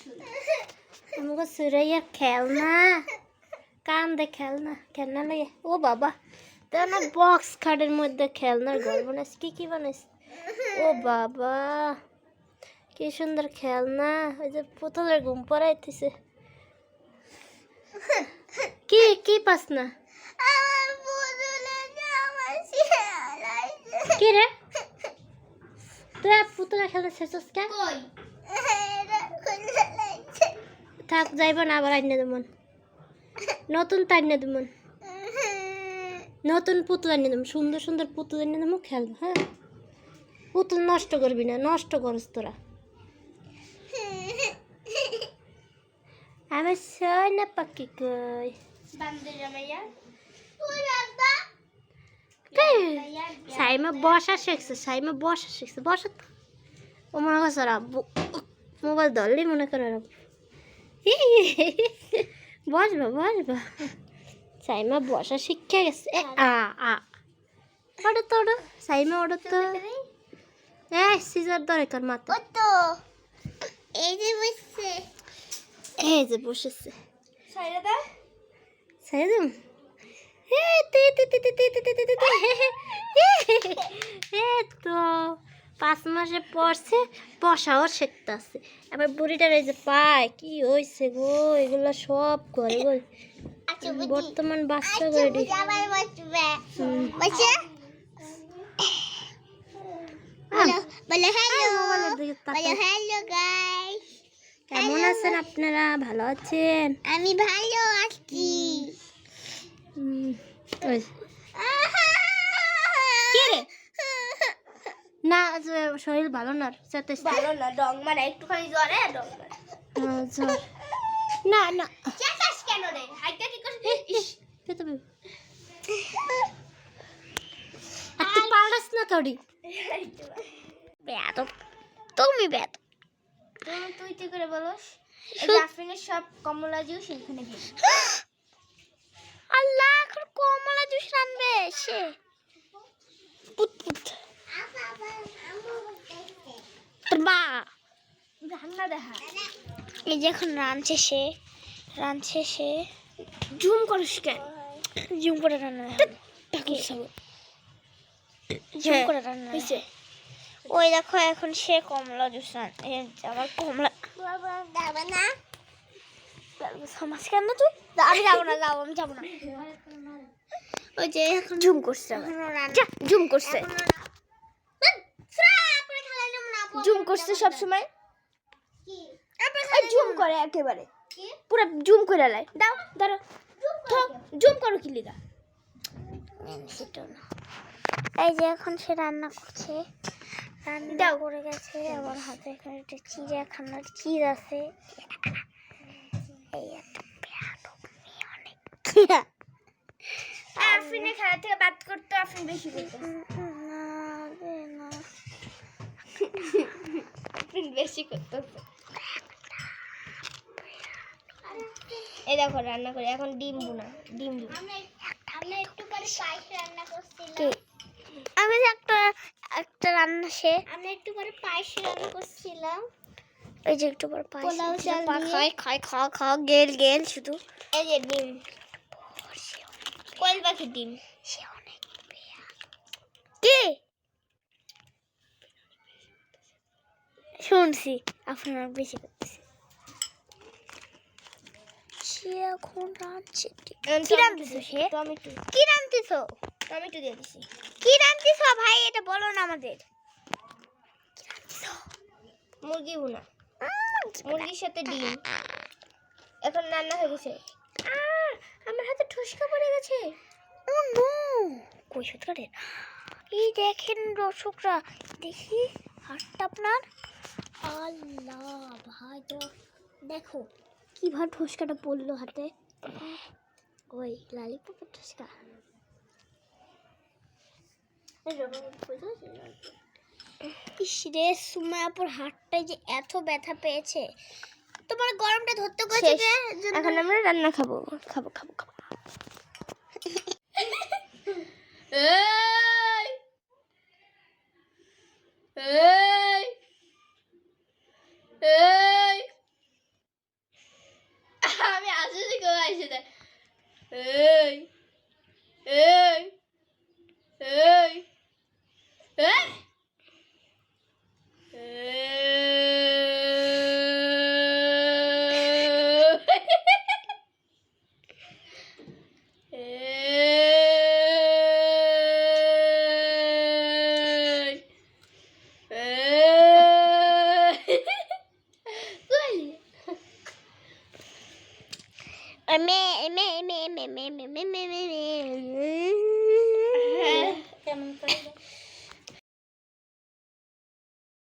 সুন্দর। আমাকে সুরাইয়া খেলনা। কান্দে খেলনা খেলনা লাগে ও বাবা তো না বক্স খাটের মধ্যে খেলনার ঘর বানাস কি কি বানাইস ও বাবা কি সুন্দর খেলনা। ওই যে পুতুলের ঘুম পড়াইতেছে। কি কি পাস না? আমার। কি রে? তুই আর পুতুলের খেলনা শেষস কে খুলে থাক যাইব না আবার আইনে দেবন নতুন তাই না দেবন নতুন পুতুল এনে দেবো সুন্দর সুন্দর পুতুল এনে দেবো খেলব হ্যাঁ পুতুল নষ্ট করবি না নষ্ট করস তোরা আমি সই না পাকি কই বান্দর জামাইয়া তুই রাখবা কই? সাইমা বসা শিখছে সাইমা বসা শিখছে বসা তো ও মনে করছে ওর মোবাইল ধরলি মনে করে ওর বসবা বসবা সাইমা বসা শিক্ষা গেছে এ, আ আ ওটা তো ওটা সাইমা ওটা তো এ সিজার দরকার মাথা ও তো এই যে বসছে এই যে বসেছে সাইরা দা দিম এ তে তে তে তে তে তে তে তে তো পাঁচ মাসে পড়ছে বসাও শিখতেছে আমার বুড়িটার এই যে পায় কি হয়েছে গো? এগুলো সব করে গো বর্তমান বাচ্চা করে কেমন আছেন আপনারা? ভালো আছেন? আমি ভালো আছি। না শরীর ভালো না যাতে ভালো না ডং মানে একটুখানি জ্বরে ডং মানে জ্বর। না না। চেঁচাস কেন রে? হাইটা কি করছিস? ইস, পেতে পেতে আর পারস না তোরি। তুমি তুই করে বলস? সব কমলা জুস এখানে গেল। আল্লাহ এখন কমলা জুস রানবে সে। পুত পুত তোর বা রান্না দেখা। এই যে এখন রানছে সে রানছে সে। জুম করিস কেন? জুম করে রান্না জুম হ্যাঁ, করে রান্না হয়েছে ওই দেখো এখন সে কমলা জুস আমার কমলা। সমাজ কেন তুই? আমি যাব না যাব আমি যাব না। ওই যে এখন জুম করছে। জুম করছে। জুম করছে সব সময়? জুম করে একেবারে। পুরো জুম করে লাই দাও ধরো। জুম করো কি? লিগা এই যে এখন সে রান্না করছে। রান্না করে গেছে। আমার হাতে এখানে একটা চিড়িয়াখানার চিজ আছে। এই একটা বেয়াদব মেয়ে অনেক। খেলা থেকে বাদ করতে আফরিন বেশি করতে বেশি করতে এই দেখো রান্না করে এখন ডিম বুনা ডিম ডিম আমরা একটু পরে পায়েস রান্না করছিলাম আমি একটা একটা রান্না সে আমরা একটু পরে পায়েস রান্না করছিলাম ওই যে একটু পর পায়েস পোলাও চাল। খায় খায় খাওয়া খাওয়া গেল গেল শুধু এই যে ডিম কোয়েল পাখির ডিম সে অনেক কে শুনছি আপনার বেশি করতেছে সে এখন রাঁধছে। কি রাঁধতেছো সে? টমেটো। কি রাঁধতেছো? টমেটো দিয়ে দিছি। কি রাঁধতেছো ভাই? এটা বলো না আমাদের। কি রাঁধতেছো? মুরগি ভুনা। মুরগির সাথে ডিম। এখন রান্না হয়ে গেছে। আমার হাতে ঠুসকা পড়ে গেছে। Oh no. কই সত্যি এই দেখেন দর্শকরা দেখি হাতটা আপনার। আল্লাহ ভাই তো দেখো কীভাবে ঠোসকাটা পড়ল হাতে। ওই লালিপপের ঠোসকা। হাতটায় যে এত ব্যথা পেয়েছে। তোমার গরমটা ধরতে করেছে শেষ। এখন আমরা রান্না খাব। খাব খাব খাব। এই! এই! এই আমি আসি কো আসি এই Eme eme eme eme eme eme eme eme. Tamam tamam.